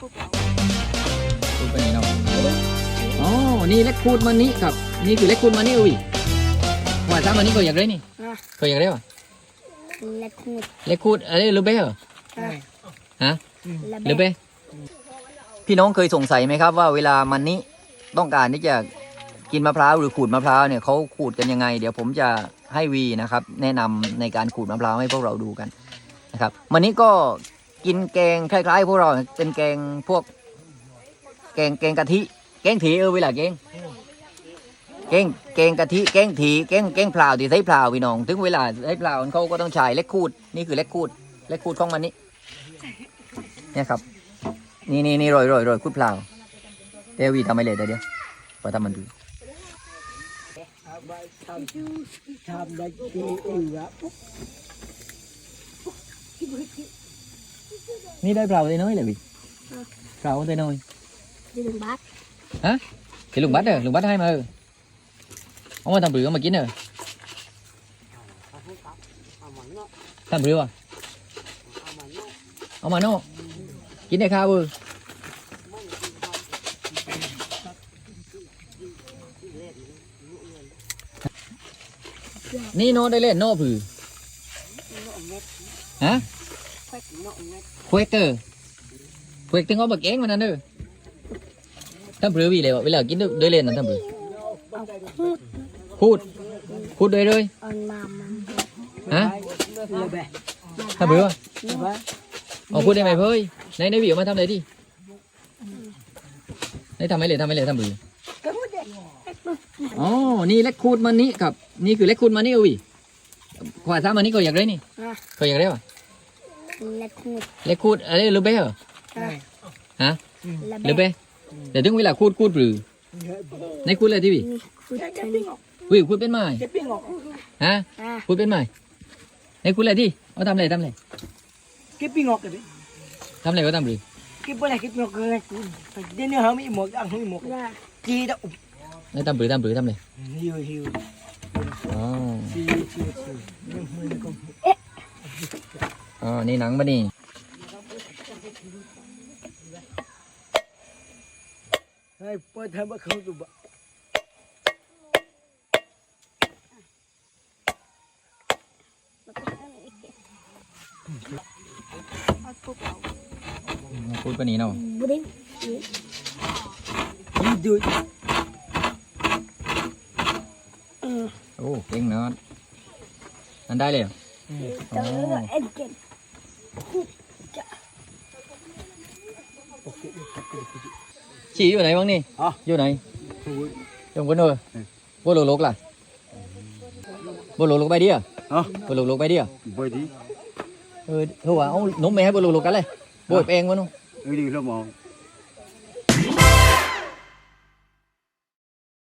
พูดไปนี่เนาะอ๋อนี่เล็กคูดมันนี่ครับ นี่คือเล็กคูดมันนี่อุ้ยว่าตามมันนี่ก็อยากได้นี่อะ ก็อยากได้ป่ะและคูดเล็กคูดอะไรลูเบ้เหรออะฮะและหรือเป้พี่น้องเคยสงสัยไหมครับว่าเวลามันนี้ต้องการที่จะกินมะพร้าวหรือขูดมะพร้าวเนี่ยเขาขูดกันยังไง เดี๋ยวผมจะให้วีนะครับ แนะนำในการขูดมะพร้าวให้พวกเราดูกันนะครับมันนี้ก็ กินแกงคล้ายๆพวกเราเป็นแกงพวก แกงแกงกะทิแกงถีเออเวลาแกงแกงแกงกะทิแกงถีแกงแกงเปล่าที่ใช้เปล่าพี่น้อง ถึงเวลาใช้เปล่าเขาก็ต้องใช้เล็กขูดนี่คือเล็กขูดเล็กขูดของมันนี้เนี่ยครับ นี่นี่นี่โรยโรยโรยคุดเปล่าเดวีทำไม่เลยเดี๋ยวเดี๋ยวพอทำมันดูทำได้ดีอือครับ นี่ได้เปล่าได้น้อยเลยวิเปล่าได้น้อยดิลุงบัส thì lùng bắt rồi lùng bắt hai mà ừ. ông mà thằng bự mà kín rồi thằng bự à ông mà nó kín này khao ừ ni nó đây lên nó bự hả quét cơ quét tiếng có bậc kén mà nè nữa ทำปรือวีเลยว่ะเวลากินด้วยเล่นนะ ควยเตอร์ควยเตอร์เขาบอกเองมันนั่นเด้อทำเรือวีเลยวะเวลากินด้วยเล่นนั่นท่านเรือพูดพูดด้วยเลยฮะท่านเรือเอาพูดได้ไหมเพื่อนในในวีออกมาทำอะไรดิในทำไมเลยทำไมเลยทำเรืออ๋อ นี่เล็กคูดมันนี้ครับ นี่คือเล็กคูดมันนี่เอวีขวาซ้ามันนี้ก็อยากได้นี่เก็อยากได้ป่ะ และคูดเล็กคูดอะไรลูเบ้เหรออะฮะและลูเบ้เดี๋ยวถึงเวลาคูดคูดปรือในคูดอะไรที่วินี่คูดเท่านี้วิวคูดเป็นไม้จะปิ้งออกฮะอะคูดเป็นไม้ในคูดอะไรที่เอาทำอะไรทำอะไร cái ปิ้งออกกันทำอะไรก็ทำปรือ cái bữa này cái ปิ้งออกกันเดี๋ยวนี้เขามีหมวกอังเขามีหมวกว่าจี đã ในทำปรือทำปรือทำอะไร hiu hiu อ๋อ chiu chiu chiu nhưng mà không อ๋อนี่หนังปะนี่ hay bữa thay bữa không tụ bạ เอาพวกเราพูดปะนี่เนาะบุริง đi đuổi เออโอ้เก่งเนาะอันได้เลยเ chị อยู่ไหนบ้างนี่อ๋ออยู่ไหน Ui, อยู่บนเออบัวโลกโลกล่ะบัวโลกโลกไปดิอะ hả บัวโลกโลกไปดิอะ bơi đi เออเธอว่าเอานมแม่ให้บัวโลกโลกกันเลยบัวเองวะนู้น đi đi lo mò